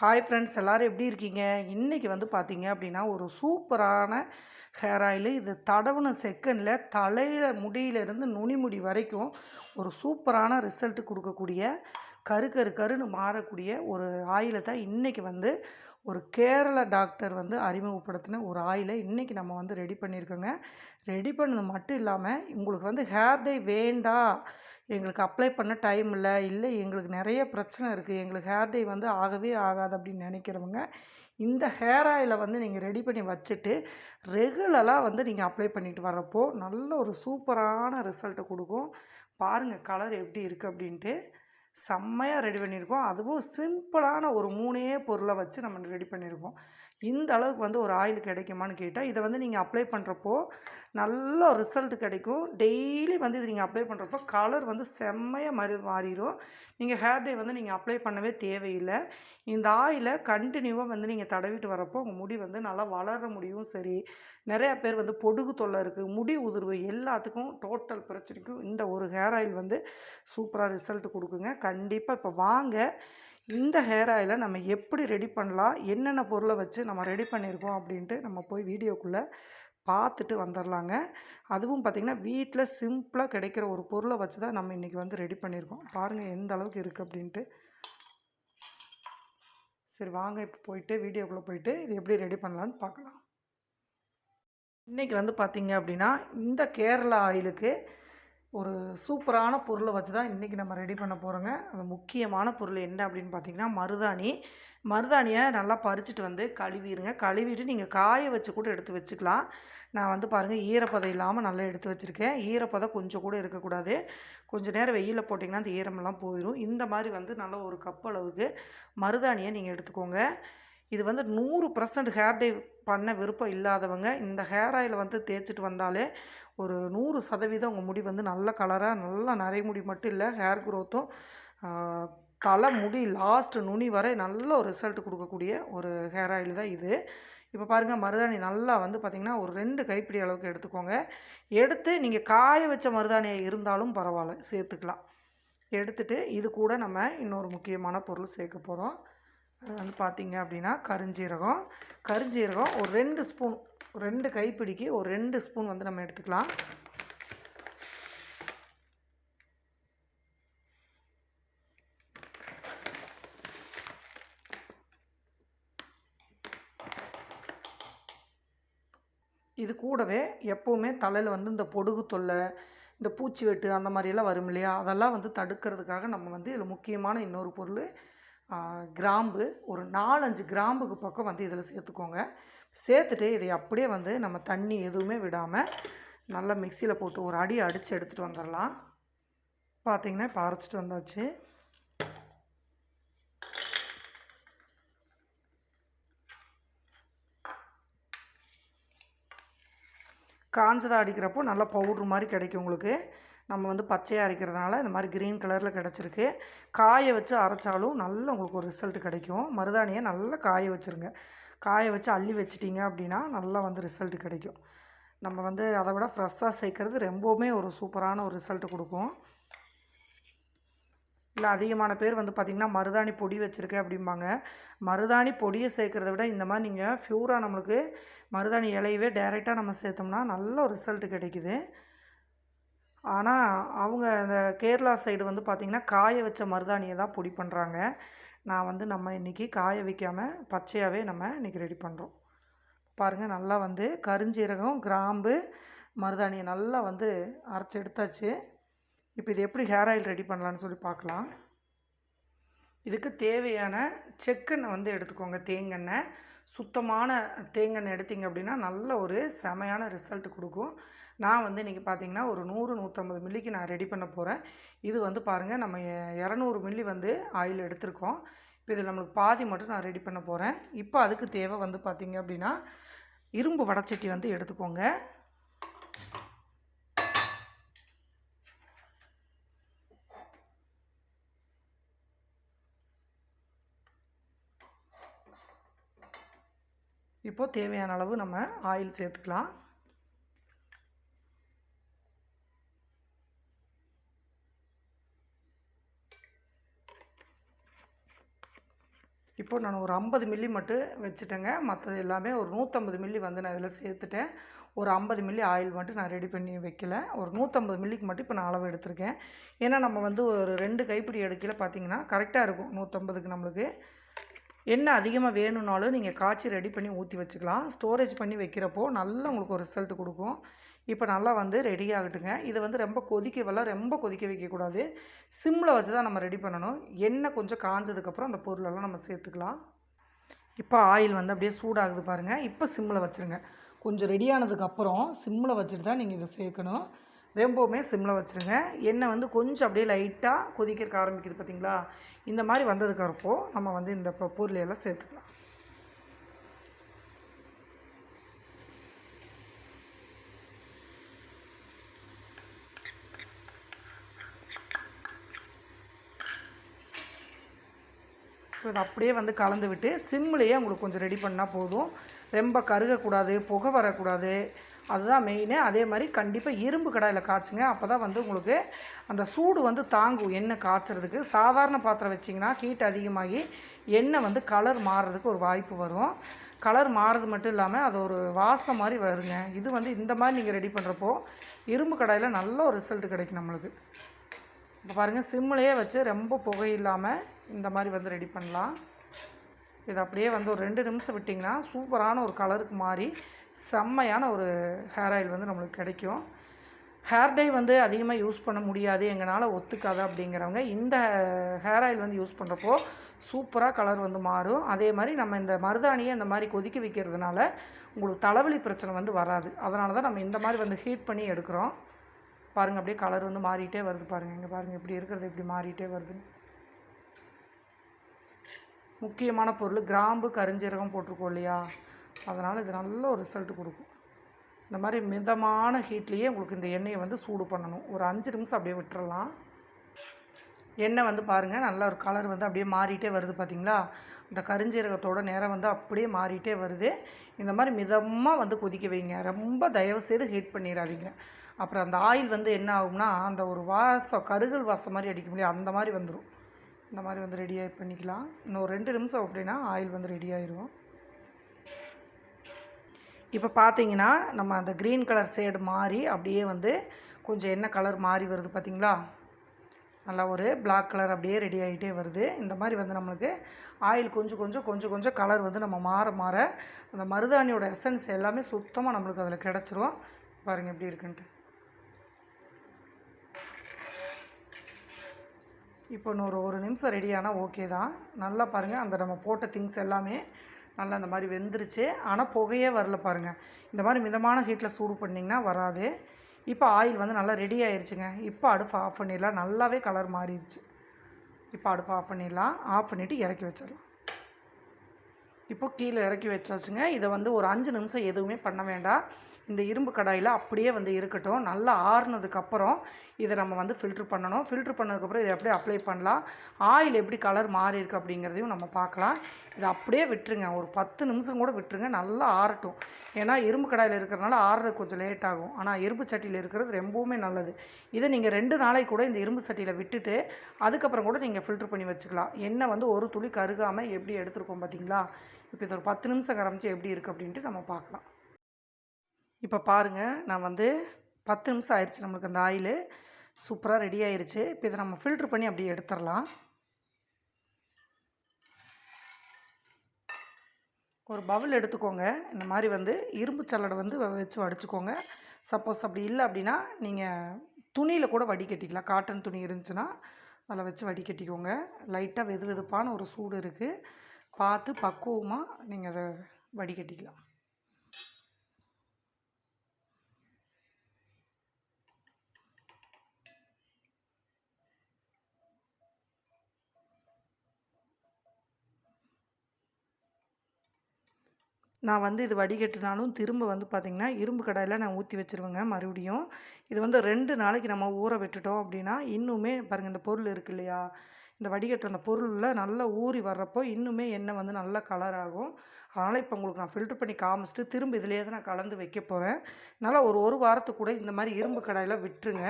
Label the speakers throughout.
Speaker 1: Hi friends எல்லோரும் எப்படி இருக்கீங்க? இன்றைக்கி வந்து பார்த்தீங்க அப்படின்னா ஒரு சூப்பரான ஹேர் ஆயிலு இது தடவுன செகண்டில் தலையில் முடியிலேருந்து நுனிமுடி வரைக்கும் ஒரு சூப்பரான ரிசல்ட் கொடுக்கக்கூடிய கரு கரு கருன்னு மாறக்கூடிய ஒரு ஆயிலை தான் இன்றைக்கி வந்து ஒரு கேரள டாக்டர் வந்து அறிமுகப்படுத்தின ஒரு ஆயிலை இன்றைக்கி நம்ம வந்து ரெடி பண்ணியிருக்கோங்க. ரெடி பண்ணது மட்டும் இல்லாமல் உங்களுக்கு வந்து ஹேர் டே வேண்டாம் எங்களுக்கு அப்ளை பண்ண டைம் இல்லை. இல்லை எங்களுக்கு நிறைய பிரச்சனை இருக்குது எங்களுக்கு ஹேர் டே வந்து ஆகவே ஆகாது அப்படின்னு நினைக்கிறவங்க இந்த ஹேர் ஆயிலை வந்து நீங்கள் ரெடி பண்ணி வச்சுட்டு ரெகுலராக வந்து நீங்கள் அப்ளை பண்ணிட்டு வரப்போ நல்ல ஒரு சூப்பரான ரிசல்ட்டை கொடுக்கும். பாருங்கள் கலர் எப்படி இருக்குது அப்படின்ட்டு. செம்மையாக ரெடி பண்ணியிருக்கோம். அதுவும் சிம்பிளான ஒரு மூணே பொருளை வச்சு நம்ம ரெடி பண்ணியிருக்கோம். இந்த அளவுக்கு வந்து ஒரு ஆயில் கிடைக்குமான்னு கேட்டால் இதை வந்து நீங்கள் அப்ளை பண்ணுறப்போ நல்ல ரிசல்ட் கிடைக்கும். டெய்லி வந்து இது நீங்கள் அப்ளை பண்ணுறப்போ கலர் வந்து செம்மையாக மாறி மாறிடும் நீங்கள் ஹேர் டே வந்து நீங்கள் அப்ளை பண்ணவே தேவையில்லை. இந்த ஆயிலை கண்டினியூவாக வந்து நீங்கள் தடவிட்டு வரப்போ உங்கள் முடி வந்து நல்லா வளர முடியும். சரி நிறையா பேர் வந்து பொடுகு தொல்லை இருக்குது முடி உதிர்வு எல்லாத்துக்கும் டோட்டல் பிரச்சனைக்கும் இந்த ஒரு ஹேர் ஆயில் வந்து சூப்பராக ரிசல்ட் கொடுக்குங்க. கண்டிப்பாக இப்போ வாங்க. இந்த ஹேர் ஆயிலை நம்ம எப்படி ரெடி பண்ணலாம்? என்னென்ன பொருளை வச்சு நம்ம ரெடி பண்ணியிருக்கோம் அப்படின்ட்டு நம்ம போய் வீடியோக்குள்ளே பார்த்துட்டு வந்துடலாங்க அதுவும் பார்த்திங்கன்னா வீட்டில் சிம்பிளாக கிடைக்கிற ஒரு பொருளை வச்சு தான் நம்ம இன்றைக்கி வந்து ரெடி பண்ணியிருக்கோம். பாருங்கள் எந்த அளவுக்கு இருக்குது அப்படின்ட்டு. சரி வாங்க இப்போ போயிட்டு வீடியோக்குள்ளே போயிட்டு இது எப்படி ரெடி பண்ணலான்னு பார்க்கலாம். இன்றைக்கி வந்து பார்த்திங்க அப்படின்னா இந்த கேரளா ஆயிலுக்கு ஒரு சூப்பரான பொருளை வச்சு தான் இன்றைக்கி நம்ம ரெடி பண்ண போகிறோங்க அது முக்கியமான பொருள் என்ன அப்படின்னு பார்த்தீங்கன்னா மருதாணி. மருதாணியை நல்லா பறிச்சுட்டு வந்து கழுவிடுங்க கழுவிட்டு நீங்கள் காய வச்சு கூட எடுத்து வச்சுக்கலாம். நான் வந்து பாருங்கள் ஈரப்பதம் இல்லாமல் நல்லா எடுத்து வச்சுருக்கேன். ஈரப்பதம் கொஞ்சம் கூட இருக்கக்கூடாது. கொஞ்சம் நேரம் வெயிலில் போட்டிங்கன்னா அந்த ஈரமெல்லாம் போயிடும் இந்த மாதிரி வந்து நல்ல ஒரு கப் அளவுக்கு மருதாணியை நீங்கள் எடுத்துக்கோங்க. இது வந்து நூறு பர்சன்ட் ஹேர் டே பண்ண விருப்பம் இல்லாதவங்க இந்த ஹேர் ஆயில் வந்து தேய்ச்சிட்டு வந்தாலே ஒரு நூறு சதவீதம் உங்கள் முடி வந்து நல்ல கலராக நல்லா நிறைய முடி மட்டும் இல்லை ஹேர் க்ரோத்தும் தலை முடி லாஸ்ட்டு நுனி வரை நல்ல ஒரு ரிசல்ட் கொடுக்கக்கூடிய ஒரு ஹேர் ஆயில் தான் இது. இப்போ பாருங்கள் மருதாணி நல்லா வந்து பார்த்திங்கன்னா ஒரு ரெண்டு கைப்பிடி அளவுக்கு எடுத்துக்கோங்க. எடுத்து நீங்கள் காய வச்ச மருதாணியை இருந்தாலும் பரவாயில்ல சேர்த்துக்கலாம். எடுத்துகிட்டு இது கூட நம்ம இன்னொரு முக்கியமான பொருள் சேர்க்க போகிறோம் அது வந்து பார்த்திங்க அப்படின்னா கருஞ்சீரகம். கருஞ்சீரகம் ஒரு ரெண்டு ஸ்பூன் ரெண்டு கைப்பிடிக்கு ஒரு ரெண்டு ஸ்பூன் வந்து நம்ம எடுத்துக்கலாம். இது கூடவே எப்போவுமே தலையில் வந்து இந்த பொடுகு தொல்லை இந்த பூச்சி வெட்டு அந்த மாதிரியெல்லாம் வரும் இல்லையா? அதெல்லாம் வந்து தடுக்கிறதுக்காக நம்ம வந்து இதில் முக்கியமான இன்னொரு பொருள் கிராம்பு ஒரு நாலஞ்சு கிராம்புக்கு பக்கம் வந்து இதில் சேர்த்துக்கோங்க. சேர்த்துட்டு இதை அப்படியே வந்து நம்ம தண்ணி எதுவுமே விடாமல் நல்லா மிக்சியில் போட்டு ஒரு அடி அடித்து எடுத்துகிட்டு வந்துடலாம். பார்த்திங்கன்னா இப்போ அரைச்சிட்டு வந்தாச்சு. காஞ்சதாக அடிக்கிறப்போ நல்லா பவுட்ரு மாதிரி கிடைக்கும் உங்களுக்கு. நம்ம வந்து பச்சையாக அரைக்கிறதுனால இந்த மாதிரி க்ரீன் கலரில் கிடச்சிருக்கு. காய வச்சு அரைச்சாலும் நல்ல உங்களுக்கு ஒரு ரிசல்ட் கிடைக்கும். மருதாணியை நல்லா காய வச்சுருங்க. காய வச்சு அள்ளி வச்சிட்டிங்க அப்படின்னா நல்லா வந்து ரிசல்ட் கிடைக்கும். நம்ம வந்து அதை விட ஃப்ரெஷ்ஷாக சேர்க்குறது ரொம்பவுமே ஒரு சூப்பரான ஒரு ரிசல்ட் கொடுக்கும். இல்லை அதிகமான பேர் வந்து பார்த்திங்கன்னா மருதாணி பொடி வச்சுருக்கேன் அப்படிம்பாங்க. மருதாணி பொடியை சேர்க்குறத விட இந்த மாதிரி நீங்கள் ஃப்யூராக நம்மளுக்கு மருதாணி இலையவே டைரெக்டாக நம்ம சேர்த்தோம்னா நல்ல ஒரு ரிசல்ட் கிடைக்குது. ஆனால் அவங்க அந்த கேரளா சைடு வந்து பார்த்திங்கன்னா காய வச்ச மருதாணியை தான் பொடி பண்ணுறாங்க நான் வந்து நம்ம இன்றைக்கி காய வைக்காமல் பச்சையாகவே நம்ம இன்றைக்கி ரெடி பண்ணுறோம் பாருங்கள் நல்லா வந்து கருஞ்சீரகம் கிராம்பு மருதாணியை நல்லா வந்து அரைச்சி எடுத்தாச்சு. இப்போ இது எப்படி ஹேர் ஆயில் ரெடி பண்ணலான்னு சொல்லி பார்க்கலாம் இதுக்கு தேவையான செக்கெண்ணெய் வந்து எடுத்துக்கோங்க தேங்கெண்ணெய். சுத்தமான தேங்கெண்ணெய் எடுத்திங்க அப்படின்னா நல்ல ஒரு செமையான ரிசல்ட் கொடுக்கும். நான் வந்து இன்றைக்கி பார்த்தீங்கன்னா ஒரு நூறு நூற்றம்பது மில்லிக்கு நான் ரெடி பண்ண போகிறேன் இது வந்து பாருங்கள் நம்ம இரநூறு மில்லி வந்து ஆயில் எடுத்திருக்கோம். இப்போ இதில் நம்மளுக்கு பாதி மட்டும் நான் ரெடி பண்ண போகிறேன் இப்போ அதுக்கு தேவை வந்து பார்த்திங்க அப்படின்னா இரும்பு வடச்சட்டி வந்து எடுத்துக்கோங்க. இப்போது தேவையான அளவு நம்ம ஆயில் சேர்த்துக்கலாம். இப்போ நான் ஒரு ஐம்பது மில்லி மட்டும் வச்சுட்டேங்க. மற்றது எல்லாமே ஒரு நூற்றம்பது மில்லி வந்து நான் இதில் சேர்த்துட்டேன். ஒரு ஐம்பது மில்லி ஆயில் மட்டும் நான் ரெடி பண்ணி வைக்கல. ஒரு நூற்றம்பது மில்லிக்கு மட்டும் இப்போ நான் அளவு எடுத்திருக்கேன். ஏன்னா நம்ம வந்து ஒரு ரெண்டு கைப்பிடி எடுக்கல பார்த்தீங்கன்னா கரெக்டாக இருக்கும். நூற்றம்பதுக்கு நம்மளுக்கு. என்ன அதிகமாக வேணும்னாலும் நீங்கள் காய்ச்சி ரெடி பண்ணி ஊற்றி வச்சுக்கலாம். ஸ்டோரேஜ் பண்ணி வைக்கிறப்போ நல்ல உங்களுக்கு ஒரு ரிசல்ட் கொடுக்கும். இப்போ நல்லா வந்து ரெடி ஆகட்டுங்க. இதை வந்து ரொம்ப கொதிக்க வரல ரொம்ப கொதிக்க வைக்கக்கூடாது. சிம்மில் வச்சு தான் நம்ம ரெடி பண்ணணும். எண்ணெய் கொஞ்சம் காஞ்சதுக்கப்புறம் அந்த பொருளெல்லாம் நம்ம சேர்த்துக்கலாம். இப்போ ஆயில் வந்து அப்படியே சூடாகுது பாருங்கள் இப்போ சிம்மில் வச்சுருங்க. கொஞ்சம் ரெடியானதுக்கப்புறம் சிம்மில் வச்சுட்டு தான் நீங்கள் இதை சேர்க்கணும். ரொம்பவுமே சிம்மில் வச்சுருங்க. எண்ணெய் வந்து கொஞ்சம் அப்படியே லைட்டாக கொதிக்கிறக்க ஆரம்பிக்குது பார்த்தீங்களா இந்த மாதிரி வந்ததுக்கப்புறப்போ நம்ம வந்து இந்த பொருளையெல்லாம் சேர்த்துக்கலாம். இப்போ அப்படியே வந்து கலந்து விட்டு சிம்லேயே உங்களுக்கு கொஞ்சம் ரெடி பண்ணால் போதும். ரொம்ப கருகக்கூடாது புகை வரக்கூடாது. அதுதான் மெயினு அதே மாதிரி கண்டிப்பாக இரும்பு கடாயில் காய்ச்சுங்க. அப்போ தான் வந்து உங்களுக்கு அந்த சூடு வந்து தாங்கும். எண்ணெய் காய்ச்சறதுக்கு. சாதாரண பாத்திரம் வச்சிங்கன்னா ஹீட் அதிகமாகி எண்ணெய் வந்து கலர் மாறுறதுக்கு ஒரு வாய்ப்பு வரும். கலர் மாறுறது மட்டும் இல்லாமல் அது ஒரு வாசம் மாதிரி வருங்க. இது வந்து இந்த மாதிரி நீங்கள் ரெடி பண்ணுறப்போ இரும்பு கடாயில் நல்ல ஒரு ரிசல்ட் கிடைக்கும் நம்மளுக்கு. இப்போ பாருங்கள் சிம்லேயே வச்சு ரொம்ப புகை இல்லாமல் இந்த மாதிரி வந்து ரெடி பண்ணலாம். இது அப்படியே வந்து ஒரு ரெண்டு நிமிஷம் விட்டிங்கன்னா சூப்பரான ஒரு கலருக்கு மாறி செம்மையான ஒரு ஹேர் ஆயில் வந்து நம்மளுக்கு கிடைக்கும். ஹேர் டை வந்து அதிகமாக யூஸ் பண்ண முடியாது. எங்களால் ஒத்துக்காது அப்படிங்கிறவங்க இந்த ஹேர் ஆயில் வந்து யூஸ் பண்ணுறப்போ சூப்பராக கலர் வந்து மாறும். அதே மாதிரி நம்ம இந்த மருதாணியை இந்த மாதிரி கொதிக்க வைக்கிறதுனால உங்களுக்கு தலைவலி பிரச்சனை வந்து வராது. அதனால தான் நம்ம இந்த மாதிரி வந்து ஹீட் பண்ணி எடுக்கிறோம். பாருங்கள் அப்படியே கலர் வந்து மாறிட்டே வருது பாருங்கள் இங்கே பாருங்கள் இப்படி இருக்கிறது இப்படி மாறிட்டே வருது முக்கியமான பொருள். கிராம்பு கருஞ்சீரகம் போட்டிருக்கோம் இல்லையா? அதனால் இது நல்ல ஒரு ரிசல்ட் கொடுக்கும். இந்த மாதிரி மிதமான ஹீட்லேயே உங்களுக்கு இந்த எண்ணெயை வந்து சூடு பண்ணணும். ஒரு அஞ்சு நிமிஷம் அப்படியே விட்டுறலாம். எண்ணெய் வந்து பாருங்கள் நல்ல ஒரு கலர் வந்து அப்படியே மாறிட்டே வருது பார்த்தீங்களா இந்த கருஞ்சீரகத்தோட நேரம் வந்து அப்படியே மாறிட்டே வருது. இந்த மாதிரி மிதமாக வந்து கொதிக்க வைங்க. ரொம்ப தயவு செய்து ஹீட் பண்ணிடாதீங்க. அப்புறம் அந்த ஆயில் வந்து என்ன ஆகும்னா அந்த ஒரு வாசம் கருகல் வாசம் மாதிரி அடிக்க முடியாது அந்த மாதிரி வந்துடும் இந்த மாதிரி வந்து ரெடியாக பண்ணிக்கலாம். இன்னும் ஒரு ரெண்டு நிமிஷம் அப்படின்னா ஆயில் வந்து ரெடி ஆயிரும். இப்போ பார்த்தீங்கன்னா நம்ம அந்த க்ரீன் கலர் ஷேடு மாறி அப்படியே வந்து கொஞ்சம் என்ன கலர் மாறி வருது பார்த்தீங்களா நல்லா ஒரு பிளாக் கலர் அப்படியே ரெடி ஆகிட்டே வருது. இந்த மாதிரி வந்து நம்மளுக்கு ஆயில் கொஞ்சம் கொஞ்சம் கொஞ்சம் கொஞ்சம் கலர் வந்து நம்ம மாற மாற அந்த மருதாணியோட எசன்ஸ் எல்லாமே சுத்தமாக நம்மளுக்கு அதில் கிடச்சிரும். பாருங்கள் எப்படி இருக்குன்ட்டு. இப்போ இன்னொரு ஒரு நிமிஷம் ரெடி ஆனால் ஓகே தான். நல்லா பாருங்கள் அந்த நம்ம போட்ட திங்ஸ் எல்லாமே நல்லா அந்த மாதிரி வெந்துருச்சு. ஆனால் புகையே வரல பாருங்கள் இந்த மாதிரி மிதமான ஹீட்டில் சூடு பண்ணிங்கன்னா வராது. இப்போ ஆயில் வந்து நல்லா ரெடி ஆயிடுச்சுங்க இப்போ அடுப்பு ஆஃப் பண்ணிடலாம். நல்லாவே கலர் மாறிடுச்சு. இப்போ அடுப்பு ஆஃப் பண்ணிடலாம். ஆஃப் பண்ணிவிட்டு இறக்கி வச்சிடலாம். இப்போ கீழே இறக்கி வச்சாச்சுங்க. இதை வந்து ஒரு அஞ்சு நிமிஷம் எதுவுமே பண்ண வேண்டாம். இந்த இரும்பு கடாயில் அப்படியே வந்து இருக்கட்டும். நல்லா ஆறுனதுக்கப்புறம் இதை நம்ம வந்து ஃபில்ட்ரு பண்ணணும். ஃபில்ட்ரு பண்ணதுக்கப்புறம் இதை அப்படியே அப்ளை பண்ணலாம். ஆயில் எப்படி கலர் மாறி இருக்குது அப்படிங்கிறதையும் நம்ம பார்க்கலாம். இதை அப்படியே விட்டுருங்க. ஒரு பத்து நிமிஷம் கூட விட்டுருங்க. நல்லா ஆறட்டும். ஏன்னா இரும்பு கடாயில் இருக்கிறதுனால ஆறுறது கொஞ்சம் லேட் ஆகும். ஆனால் இரும்பு சட்டியில் இருக்கிறது ரொம்பவுமே நல்லது. இதை நீங்கள் ரெண்டு நாளைக்கு கூட இந்த இரும்பு சட்டியில் விட்டுட்டு அதுக்கப்புறம் கூட நீங்கள் ஃபில்ட்ரு பண்ணி வச்சுக்கலாம். எண்ணெய் வந்து ஒரு துளி கருகாமல் எப்படி எடுத்துருக்கோம் பார்த்தீங்களா இப்போ இது ஒரு பத்து நிமிஷம் கரமிச்சு எப்படி இருக்குது அப்படின்ட்டு நம்ம பார்க்கலாம். இப்போ பாருங்கள் நான் வந்து பத்து நிமிஷம் ஆயிடுச்சு நம்மளுக்கு அந்த ஆயில். சூப்பராக ரெடி ஆயிடுச்சு இப்போ இதை நம்ம ஃபில்ட்ரு பண்ணி அப்படியே எடுத்துடலாம். ஒரு பவுல் எடுத்துக்கோங்க. இந்த மாதிரி வந்து இரும்பு சல்லடை வந்து வ- வச்சு வடிச்சுக்கோங்க. சப்போஸ் அப்படி இல்லை அப்படின்னா நீங்கள் துணியில் கூட வடிகட்டிக்கலாம். காட்டன் துணி இருந்துச்சுன்னா அதில் வச்சு வடிகட்டிக்கோங்க. லைட்டாக வெது வெதுப்பான ஒரு சூடு இருக்குது பார்த்து பக்குவமாக நீங்கள் அதை வடிகட்டிக்கலாம். நான் வந்து இது வடிகட்டினாலும் திரும்ப வந்து பார்த்திங்கன்னா இரும்பு கடாயில் நான் ஊற்றி வச்சுருவேங்க மறுபடியும். இது வந்து ரெண்டு நாளைக்கு நம்ம ஊற விட்டுட்டோம் அப்படின்னா இன்னுமே பாருங்கள் இந்த பொருள் இருக்கு இல்லையா? இந்த வடிகட்டுற அந்த பொருளில் நல்லா ஊறி வர்றப்போ இன்னுமே எண்ணெய் வந்து நல்ல கலர் ஆகும். அதனால் இப்போ உங்களுக்கு நான் ஃபில்ட்ரு பண்ணி காமிச்சிட்டு திரும்ப இதிலே தான் நான் கலந்து வைக்க போகிறேன் நல்லா ஒரு ஒரு வாரத்துக்கு கூட இந்த மாதிரி இரும்பு கடாயில் விட்டுருங்க.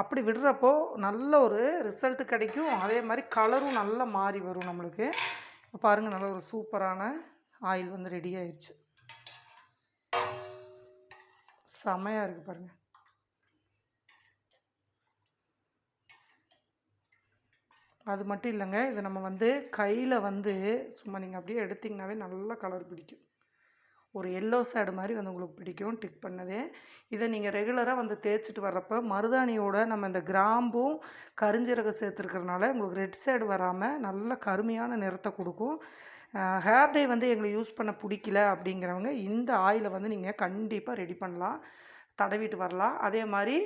Speaker 1: அப்படி விடுறப்போ நல்ல ஒரு ரிசல்ட்டு கிடைக்கும். அதே மாதிரி கலரும் நல்லா மாறி வரும் நம்மளுக்கு. பாருங்கள் நல்ல ஒரு சூப்பரான ஆயில் வந்து ரெடி ஆயிடுச்சு செமையாக இருக்குது பாருங்கள் அது மட்டும் இல்லைங்க இதை நம்ம வந்து கையில் வந்து சும்மா நீங்கள் அப்படியே எடுத்திங்கனாவே நல்லா கலர் பிடிக்கும். ஒரு எல்லோ சேடு மாதிரி வந்து உங்களுக்கு பிடிக்கும் டிக் பண்ணதே. இதை நீங்கள் ரெகுலராக வந்து தேய்ச்சிட்டு வர்றப்போ மருதாணியோட நம்ம இந்த கிராம்பும் கருஞ்சீரகம் சேர்த்துருக்கறனால உங்களுக்கு ரெட் சேடு வராமல் நல்ல கருமையான நிறத்தை கொடுக்கும். ஹேர் டே வந்து எங்களுக்கு யூஸ் பண்ண பிடிக்கல அப்படிங்கிறவங்க இந்த ஆயிலை வந்து நீங்கள் கண்டிப்பாக ரெடி பண்ணலாம். தடவிட்டு வரலாம். அதே மாதிரி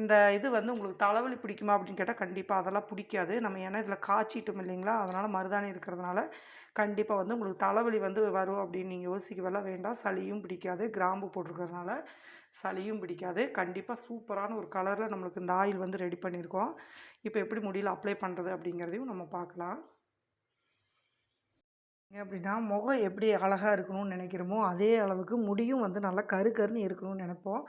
Speaker 1: இந்த இது வந்து உங்களுக்கு தலைவலி பிடிக்குமா அப்படின்னு கேட்டால் கண்டிப்பாக அதெல்லாம் பிடிக்காது. நம்ம ஏன்னா இதில் காய்ச்சிட்டோம் இல்லைங்களா? அதனால் மருதாணி இருக்கிறதுனால கண்டிப்பாக வந்து உங்களுக்கு தலைவலி வந்து வரும் அப்படின்னு நீங்கள் யோசிக்கவெல்லாம் வேண்டாம். சளியும் பிடிக்காது. கிராம்பு போட்டிருக்கிறதுனால சளியும் பிடிக்காது. கண்டிப்பாக சூப்பரான ஒரு கலரில் நம்மளுக்கு இந்த ஆயில் வந்து ரெடி பண்ணியிருக்கோம். இப்போ எப்படி முடியல அப்ளை பண்ணுறது அப்படிங்கிறதையும் நம்ம பார்க்கலாம். அப்படின்னா முகம் எப்படி அழகாக இருக்கணும்னு நினைக்கிறோமோ அதே அளவுக்கு முடியும் வந்து நல்லா கரு கருன்னு இருக்கணும்னு நினைப்போம்.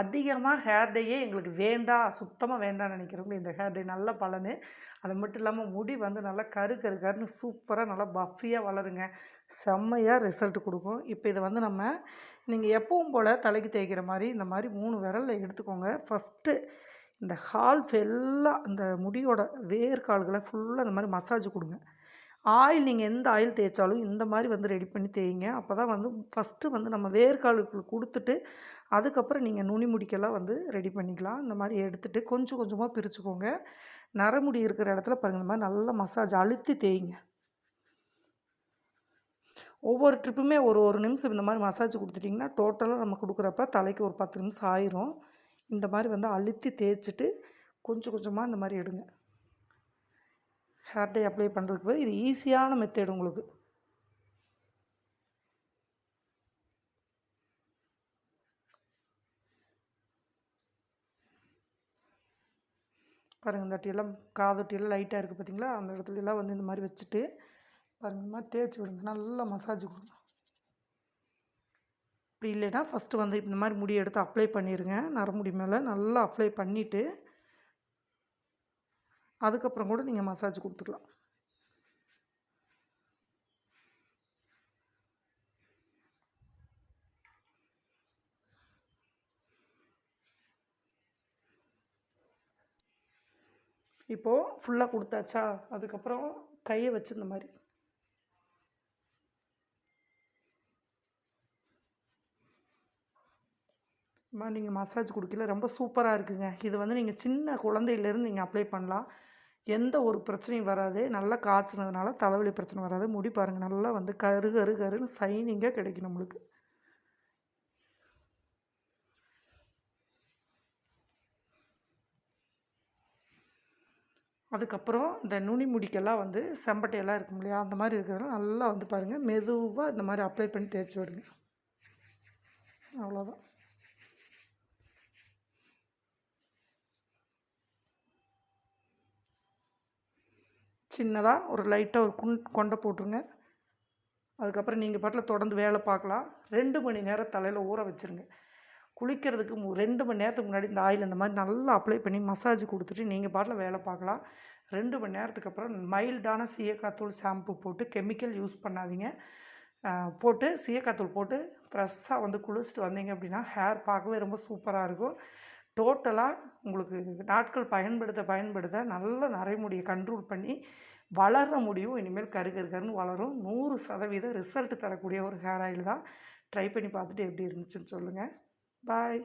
Speaker 1: அதிகமாக ஹேர் டேயே எங்களுக்கு வேண்டாம் சுத்தமாக வேண்டாம்னு நினைக்கிறவங்க இந்த ஹேர் டே நல்ல பலனு. அது மட்டும் இல்லாமல் முடி வந்து நல்லா கரு கரு கருன்னு சூப்பராக நல்லா பஃபியாக வளருங்க. செம்மையாக ரிசல்ட் கொடுக்கும். இப்போ இதை வந்து நம்ம நீங்கள் எப்பவும் போல் தலைக்கு தேய்க்கிற மாதிரி இந்த மாதிரி மூணு விரலில் எடுத்துக்கோங்க. ஃபஸ்ட்டு இந்த ஹால் ஃபெல்லாக இந்த முடியோட வேர்க்கால்களை ஃபுல்லாக இந்த மாதிரி மசாஜ் கொடுங்க. ஆயில் நீங்கள் எந்த ஆயில் தேய்ச்சாலும் இந்த மாதிரி வந்து ரெடி பண்ணி தேய்ங்க. அப்போ தான் வந்து ஃபஸ்ட்டு வந்து நம்ம வேர்க்காலுக்கு கொடுத்துட்டு அதுக்கப்புறம் நீங்கள் நுனி முடிக்கெல்லாம் வந்து ரெடி பண்ணிக்கலாம். இந்த மாதிரி எடுத்துகிட்டு கொஞ்சம் கொஞ்சமாக பிரிச்சுக்கோங்க. நரமுடி இருக்கிற இடத்துல பாருங்கள் இந்த மாதிரி நல்லா மசாஜ் அழுத்தி தேய்ங்க. ஒவ்வொரு ட்ரிப்புமே ஒரு ஒரு நிமிஷம் இந்த மாதிரி மசாஜ் கொடுத்துட்டிங்கன்னா டோட்டலாக நம்ம கொடுக்குறப்ப தலைக்கு ஒரு பத்து நிமிஷம் ஆயிரும். இந்த மாதிரி வந்து அழுத்தி தேய்ச்சிட்டு கொஞ்சம் கொஞ்சமாக இந்த மாதிரி எடுங்க. ஹேர் டை அப்ளை பண்ணுறதுக்கு போய் இது ஈஸியான மெத்தேடு உங்களுக்கு. பாருங்கள் இந்த அட்டியெல்லாம் காதொட்டியெல்லாம் லைட்டாக இருக்குது பார்த்தீங்களா அந்த இடத்துல எல்லாம் வந்து இந்த மாதிரி வச்சுட்டு பாருங்கள் இந்த மாதிரி தேய்ச்சி விடுங்க. நல்லா மசாஜ் கொடுங்க. அப்படி இல்லைன்னா ஃபஸ்ட்டு வந்து இந்த மாதிரி முடி எடுத்து அப்ளை பண்ணிடுங்க நரமுடி மேலே நல்லா அப்ளை பண்ணிவிட்டு அதுக்கப்புறம் கூட நீங்கள் மசாஜ் கொடுத்துக்கலாம். இப்போது ஃபுல்லாக கொடுத்தாச்சா? அதுக்கப்புறம் கையை வச்சு இந்த மாதிரி. நீங்கள் மசாஜ் கொடுக்கல. ரொம்ப சூப்பராக இருக்குங்க. இது வந்து நீங்கள் சின்ன குழந்தையிலேருந்து நீங்கள் அப்ளை பண்ணலாம். எந்த ஒரு பிரச்சனையும் வராது. நல்லா காய்ச்சினதுனால தலைவலி பிரச்சனை வராது. முடி பாருங்கள் நல்லா வந்து கரு கரு கருன்னு சைனிங்காக கிடைக்கும் நம்மளுக்கு. அதுக்கப்புறம் இந்த நுனி முடிக்கெல்லாம் வந்து செம்பட்டையெல்லாம் இருக்கும் இல்லையா? அந்த மாதிரி இருக்கிறதெல்லாம் நல்லா வந்து பாருங்கள் மெதுவாக இந்த மாதிரி அப்ளை பண்ணி தேய்ச்சி விடுங்க. அவ்வளோதான் சின்னதாக ஒரு லைட்டாக ஒரு குண் கொண்டை போட்டுருங்க. அதுக்கப்புறம் நீங்கள் பாட்டில் தொடர்ந்து வேலை பார்க்கலாம். ரெண்டு மணி நேரம் தலையில் ஊற வச்சுருங்க. குளிக்கிறதுக்கு மு ரெண்டு மணி நேரத்துக்கு முன்னாடி இந்த ஆயில் இந்த மாதிரி நல்லா அப்ளை பண்ணி மசாஜ் கொடுத்துட்டு நீங்கள் பாட்டில் வேலை பார்க்கலாம். ரெண்டு மணி நேரத்துக்கு அப்புறம் மைல்டான சீயக்காத்தூள் ஷாம்பு போட்டு கெமிக்கல் யூஸ் பண்ணாதீங்க. போட்டு சீயக்காத்தூள் போட்டு ஃப்ரெஷ்ஷாக வந்து குளிச்சுட்டு வந்தீங்க அப்படின்னா ஹேர் பார்க்கவே ரொம்ப சூப்பராக இருக்கும். டோட்டலாக உங்களுக்கு நாட்கள் பயன்படுத்த பயன்படுத்த நல்ல நரைமுடியை கண்ட்ரோல் பண்ணி வளர முடியும். இனிமேல் கரு கரு கருன்னு வளரும். நூறு சதவீதம் ரிசல்ட் தரக்கூடிய ஒரு ஹேர் ஆயில் தான். ட்ரை பண்ணி பார்த்துட்டு எப்படி இருந்துச்சுன்னு சொல்லுங்கள் பாய்